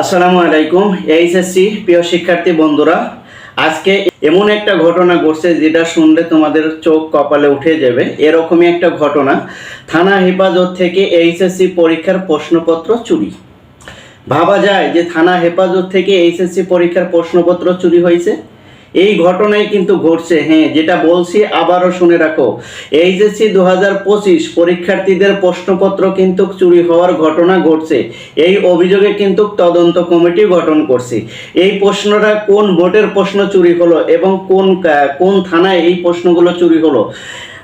আসসালামু আলাইকুম, এইচএসসি, প্রিয় শিক্ষার্থী বন্ধুরা। আজকে এমন একটা ঘটনা ঘটছে যেটা শুনলে তোমাদের চোখ কপালে উঠে যাবে। এরকমই একটা ঘটনা থানা হেফাজত থেকে এইচএসসি পরীক্ষার প্রশ্নপত্র চুরি। ভাবা যায় যে থানা হেফাজত থেকে এইচএসসি পরীক্ষার প্রশ্নপত্র চুরি হয়েছে। এই ঘটনাই কিন্তু ঘটছে হ্যাঁ যেটা বলছি আবারও শুনে রাখো। এইচএসসি দু হাজার পঁচিশ পরীক্ষার্থীদের প্রশ্নপত্র কিন্তু চুরি হওয়ার ঘটনা ঘটছে। এই অভিযোগে কিন্তু তদন্ত কমিটি গঠন করছে। এই প্রশ্নটা কোন ভোটের প্রশ্ন চুরি হলো এবং কোন কোন থানায় এই প্রশ্নগুলো চুরি হলো?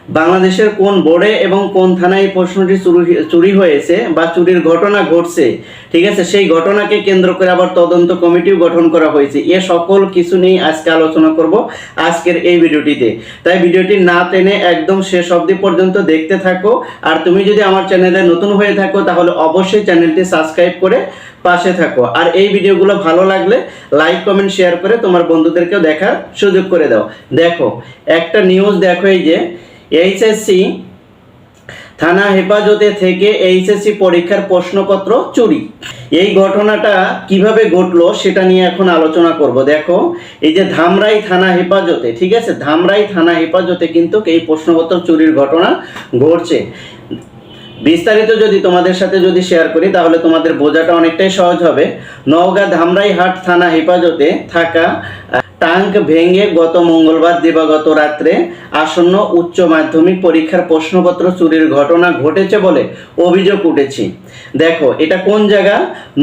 বাংলাদেশের কোন বোর্ডে এবং কোন থানায় এই প্রশ্নটি চুরি চুরি হয়েছে বা চুরির ঘটনা ঘটছে, ঠিক আছে? সেই ঘটনাকে কেন্দ্র করে আবার তদন্ত কমিটিও গঠন করা হয়েছে। এ সকল কিছু নিয়ে আজকে আলোচনা করব আজকের এই ভিডিওটিতে। তাই ভিডিওটি না টেনে একদম শেষ অবধি পর্যন্ত দেখতে থাকো। আর তুমি যদি আমার চ্যানেলে নতুন হয়ে থাকো, তাহলে অবশ্যই চ্যানেলটি সাবস্ক্রাইব করে পাশে থাকো। আর এই ভিডিওগুলো ভালো লাগলে লাইক, কমেন্ট, শেয়ার করে তোমার বন্ধুদেরকেও দেখার সুযোগ করে দাও। দেখো, একটা নিউজ দেখো এই যে এইচএসসি থানা হেফাজতে থেকে এইচএসসি পরীক্ষার প্রশ্নপত্র চুরি। এই ঘটনাটা কীভাবে ঘটলো সেটা নিয়ে এখন আলোচনা করব। দেখো, এই যে ধামরাই থানা হেফাজতে, ঠিক আছে? ধামরাই থানা হেফাজতে কিন্তু এই প্রশ্নপত্র চুরির ঘটনা ঘটছে। বিস্তারিত যদি তোমাদের সাথে যদি শেয়ার করি, তাহলে তোমাদের বোঝাটা অনেকটাই সহজ হবে। নওগাঁ ধামরাই হাট থানা হেফাজতে থাকা টাঙ্ক ভেঙে গত মঙ্গলবার দিবাগত রাত্রে আসন্ন উচ্চ মাধ্যমিক পরীক্ষার প্রশ্নপত্র চুরির ঘটনা ঘটেছে বলে অভিযোগ উঠেছে। দেখো, এটা কোন জায়গা?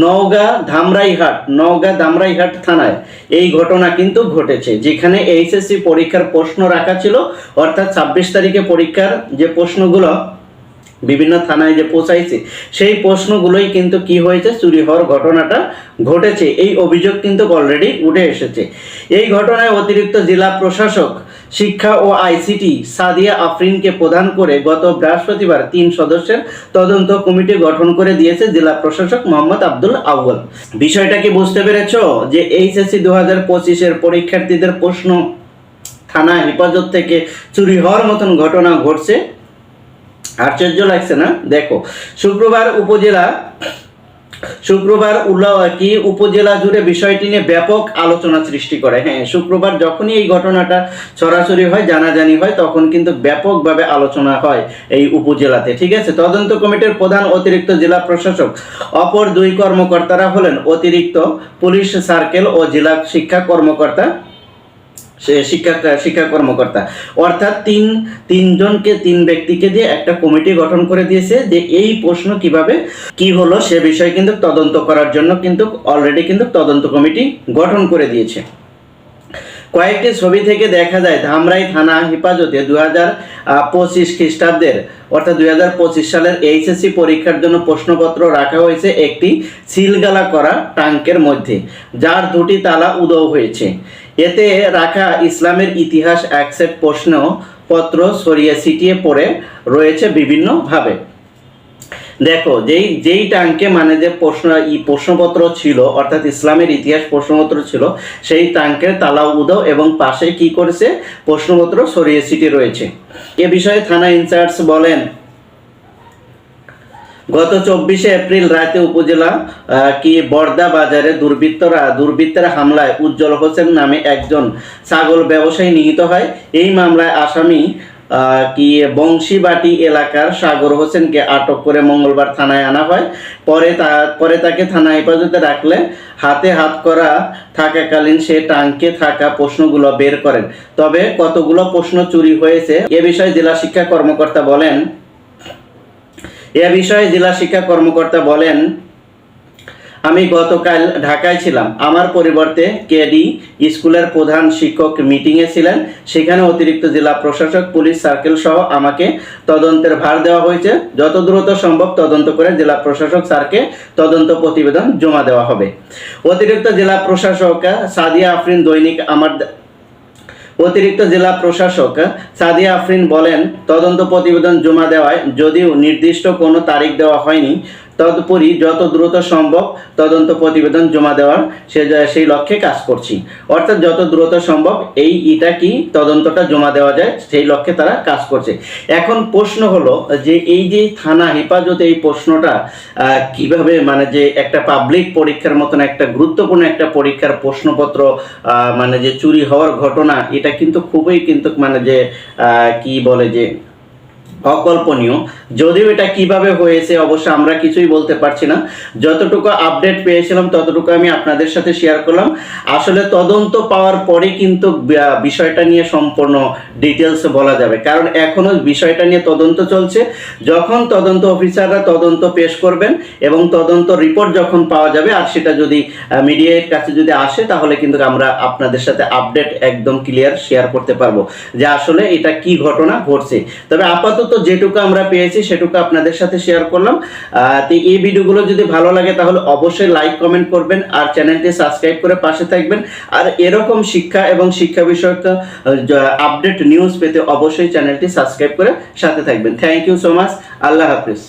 নওগাঁ ধামরাইহাট নওগাঁ ধামরাইহাট থানায় এই ঘটনা কিন্তু ঘটেছে, যেখানে এইচএসসি পরীক্ষার প্রশ্ন রাখা ছিল, অর্থাৎ ছাব্বিশ তারিখে পরীক্ষার যে প্রশ্নগুলো বিভিন্ন থানায় যে পৌঁছাইছে, সেই প্রশ্নগুলোই কিন্তু কি হয়েছে, চুরি হওয়ার ঘটনাটা ঘটেছে। এই অভিযোগ কিন্তু অলরেডি উঠে এসেছে। এই ঘটনায় অতিরিক্ত জেলা প্রশাসক, শিক্ষা ও আইসিটি সাদিয়া আফরিনকে প্রদান করে গত বৃহস্পতিবার তিন সদস্যের তদন্ত কমিটি গঠন করে দিয়েছে জেলা প্রশাসক মোহাম্মদ আব্দুল আউয়াল। বিষয়টা কি বুঝতে পেরেছ? যে এইচএসসি দু হাজার পঁচিশের পরীক্ষার্থীদের প্রশ্ন থানা হেফাজত থেকে চুরি হওয়ার মতন ঘটনা ঘটছে আশ্চর্য লাগছে না? দেখো, শুক্রবার উপজেলা, শুক্রবার উল্লাওয়াকি উপজেলা জুড়ে বিষয়টি নিয়ে ব্যাপক আলোচনা সৃষ্টি করে। হ্যাঁ শুক্রবার যখনই এই ঘটনাটা ছড়াছড়ি হয়, জানাজানি হয়, তখন কিন্তু ব্যাপকভাবে আলোচনা হয় এই উপজেলাতে, ঠিক আছে? তদন্ত কমিটির প্রধান অতিরিক্ত জেলা প্রশাসক, অপর দুই কর্মকর্তারা হলেন অতিরিক্ত পুলিশ সার্কেল ও জেলা শিক্ষা কর্মকর্তা শিক্ষা শিক্ষা কর্মকর্তা। অর্থাৎ তিন, তিনজনকে, তিন ব্যক্তিকে দিয়ে একটা কমিটি গঠন করে দিয়েছে যে এই প্রশ্ন কীভাবে, কি হলো সে বিষয়ে কিন্তু তদন্ত করার জন্য কিন্তু অলরেডি কিন্তু তদন্ত কমিটি গঠন করে দিয়েছে। কয়েকটি ছবি থেকে দেখা যায়, ধামরাই থানা হেফাজতে দু হাজার পঁচিশ খ্রিস্টাব্দের, অর্থাৎ দুই হাজার পঁচিশ সালের এইচএসসি পরীক্ষার জন্য প্রশ্নপত্র রাখা হয়েছে একটি সিলগালা করা টাঙ্কের মধ্যে, যার দুটি তালা উদয় হয়েছে। এতে রাখা ইসলামের ইতিহাস অ্যাকসেপ্ট প্রশ্ন পত্র ছড়িয়ে ছিটিয়ে পড়ে রয়েছে বিভিন্নভাবে। দেখো, যেই যেই টাঙ্কে মানে যে প্রশ্ন, ই প্রশ্নপত্র ছিল, অর্থাৎ ইসলামের ইতিহাস প্রশ্নপত্র ছিল, সেই টাঙ্কের তালা উদাও এবং পাশে কি করেছে? প্রশ্নপত্র ছড়িয়ে ছিটিয়ে রয়েছে। এ বিষয়ে থানা ইনচার্জ বলেন গত চব্বিশে এপ্রিল রাতে উপজেলা কি বর্দা বাজারে দুর্বৃত্তরা, দুর্বৃত্তের হামলায় উজ্জ্বল হোসেন নামে একজন ছাগল ব্যবসায়ী নিহত হয়। এই মামলায় আসামি কি বংশীবাটি এলাকার সাগর হোসেনকে আটক করে মঙ্গলবার থানায় আনা হয়। পরে তা, পরে তাকে থানা হেফাজতে রাখলে হাতে হাত করা থাকাকালীন সে টাঙ্কে থাকা প্রশ্নগুলো বের করেন। তবে কতগুলো প্রশ্ন চুরি হয়েছে এ বিষয়ে জেলা শিক্ষা কর্মকর্তা বলেন এ বিষয়ে জেলা শিক্ষা কর্মকর্তা বলেন, আমি গতকাল ঢাকায় ছিলাম। আমার পরিবর্তে কেডি স্কুলের প্রধান শিক্ষক মিটিংয়ে ছিলেন। সেখানে অতিরিক্ত জেলা প্রশাসক, পুলিশ সার্কেল সহ আমাকে তদন্তের ভার দেওয়া হয়েছে। যত দ্রুত সম্ভব তদন্ত করে জেলা প্রশাসক স্যারকে তদন্ত প্রতিবেদন জমা দেওয়া হবে। অতিরিক্ত জেলা প্রশাসক সাদিয়া আফরিন দৈনিক আমার অতিরিক্ত জেলা প্রশাসক সাদিয়া আফরিন বলেন, তদন্ত প্রতিবেদন জমা দেওয়ায় যদিও নির্দিষ্ট কোনো তারিখ দেওয়া হয়নি তদুপরি যত দ্রুত সম্ভব তদন্ত প্রতিবেদন জমা দেওয়ার সে সেই লক্ষ্যে কাজ করছি। অর্থাৎ যত দ্রুত সম্ভব এই ইটা কি তদন্তটা জমা দেওয়া যায়, সেই লক্ষ্যে তারা কাজ করছে। এখন প্রশ্ন হলো যে এই যে থানা হেফাজতে এই প্রশ্নটা কীভাবে মানে যে একটা পাবলিক পরীক্ষার মতন একটা গুরুত্বপূর্ণ একটা পরীক্ষার প্রশ্নপত্র মানে যে চুরি হওয়ার ঘটনা, এটা কিন্তু খুবই কিন্তু মানে যে কি বলে যে, অকল্পনীয়। যদিও এটা কীভাবে হয়েছে, অবশ্য আমরা কিছুই বলতে পারছি না। যতটুকু আপডেট পেয়েছিলাম, ততটুকু আমি আপনাদের সাথে শেয়ার করলাম। আসলে তদন্ত পাওয়ার পরে কিন্তু বিষয়টা নিয়ে সম্পূর্ণ ডিটেলস বলা যাবে। কারণ এখনও বিষয়টা নিয়ে তদন্ত চলছে। যখন তদন্ত অফিসাররা তদন্ত পেশ করবেন এবং তদন্ত রিপোর্ট যখন পাওয়া যাবে, আর সেটা যদি মিডিয়ার কাছে যদি আসে, তাহলে কিন্তু আমরা আপনাদের সাথে আপডেট একদম ক্লিয়ার শেয়ার করতে পারব যে আসলে এটা কি ঘটনা ঘটছে। তবে আপাতত যেটুকু আমরা পেয়েছি সেটুকু আপনাদের সাথে শেয়ার করলাম। তো এই ভিডিওগুলো যদি ভালো লাগে তাহলে অবশ্যই লাইক কমেন্ট করবেন আর চ্যানেলটি সাবস্ক্রাইব করে পাশে থাকবেন। আর এরকম শিক্ষা এবং শিক্ষা বিষয়ক আপডেট নিউজ পেতে অবশ্যই চ্যানেলটি সাবস্ক্রাইব করে সাথে থাকবেন। থ্যাংক ইউ সো মাচ আল্লাহ হাফিজ।